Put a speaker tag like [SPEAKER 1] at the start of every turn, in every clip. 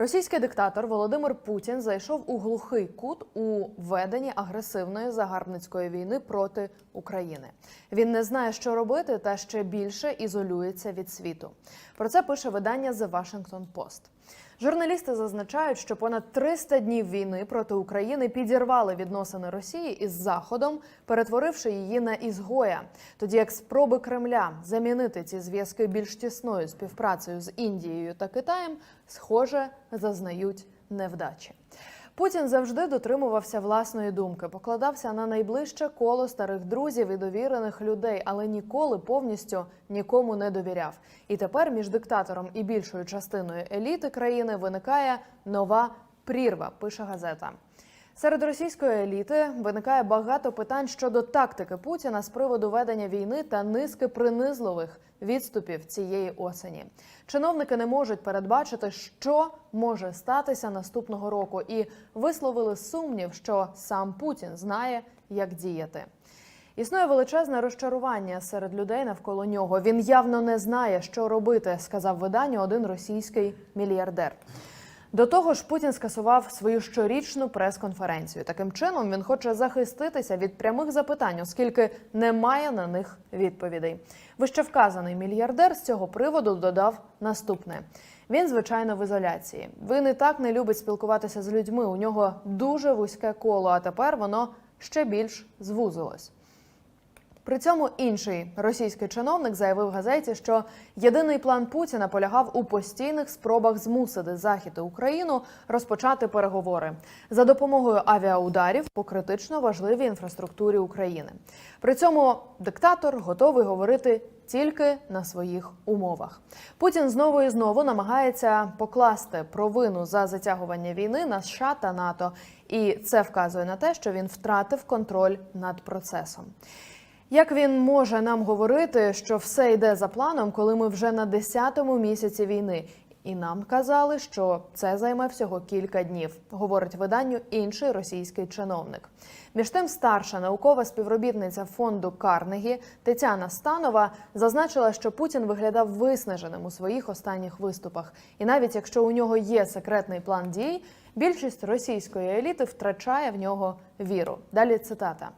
[SPEAKER 1] Російський диктатор Володимир Путін зайшов у глухий кут у веденні агресивної загарбницької війни проти України. Він не знає, що робити, та ще більше ізолюється від світу. Про це пише видання The Washington Post. Журналісти зазначають, що понад 300 днів війни проти України підірвали відносини Росії із Заходом, перетворивши її на ізгоя. Тоді як спроби Кремля замінити ці зв'язки більш тісною співпрацею з Індією та Китаєм, схоже, зазнають невдачі. Путін завжди дотримувався власної думки, покладався на найближче коло старих друзів і довірених людей, але ніколи повністю нікому не довіряв. І тепер між диктатором і більшою частиною еліти країни виникає нова прірва. Пише газета. Серед російської еліти виникає багато питань щодо тактики Путіна з приводу ведення війни та низки принизливих відступів цієї осені. Чиновники не можуть передбачити, що може статися наступного року, і висловили сумнів, що сам Путін знає, як діяти. Існує величезне розчарування серед людей навколо нього. Він явно не знає, що робити, сказав виданню один російський мільярдер. До того ж, Путін скасував свою щорічну прес-конференцію. Таким чином він хоче захиститися від прямих запитань, оскільки не має на них відповідей. Вищевказаний мільярдер з цього приводу додав наступне: він, звичайно, в ізоляції. Він і так не любить спілкуватися з людьми. У нього дуже вузьке коло, а тепер воно ще більш звузилось. При цьому інший російський чиновник заявив газеті, що єдиний план Путіна полягав у постійних спробах змусити Захід і Україну розпочати переговори за допомогою авіаударів по критично важливій інфраструктурі України. При цьому диктатор готовий говорити тільки на своїх умовах. Путін знову і знову намагається покласти провину за затягування війни на США та НАТО, і це вказує на те, що він втратив контроль над процесом. Як він може нам говорити, що все йде за планом, коли ми вже на 10-му місяці війни? І нам казали, що це займе всього кілька днів, говорить виданню інший російський чиновник. Між тим, старша наукова співробітниця фонду Карнегі Тетяна Станова зазначила, що Путін виглядав виснаженим у своїх останніх виступах. І навіть якщо у нього є секретний план дій, більшість російської еліти втрачає в нього віру. Далі цитата.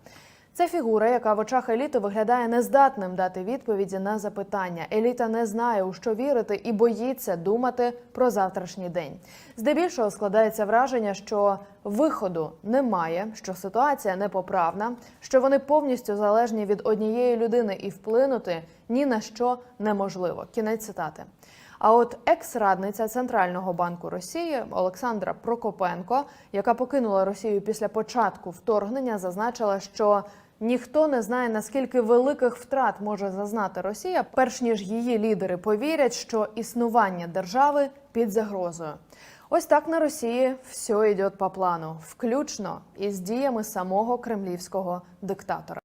[SPEAKER 1] Це фігура, яка в очах еліти виглядає нездатним дати відповіді на запитання. Еліта не знає, у що вірити, і боїться думати про завтрашній день. Здебільшого складається враження, що виходу немає, що ситуація непоправна, що вони повністю залежні від однієї людини і вплинути ні на що неможливо. Кінець цитати. А от екс-радниця Центрального банку Росії Олександра Прокопенко, яка покинула Росію після початку вторгнення, зазначила, що ніхто не знає наскільки великих втрат може зазнати Росія, перш ніж її лідери повірять, що існування держави під загрозою. Ось так на Росії все йде по плану, включно із діями самого кремлівського диктатора.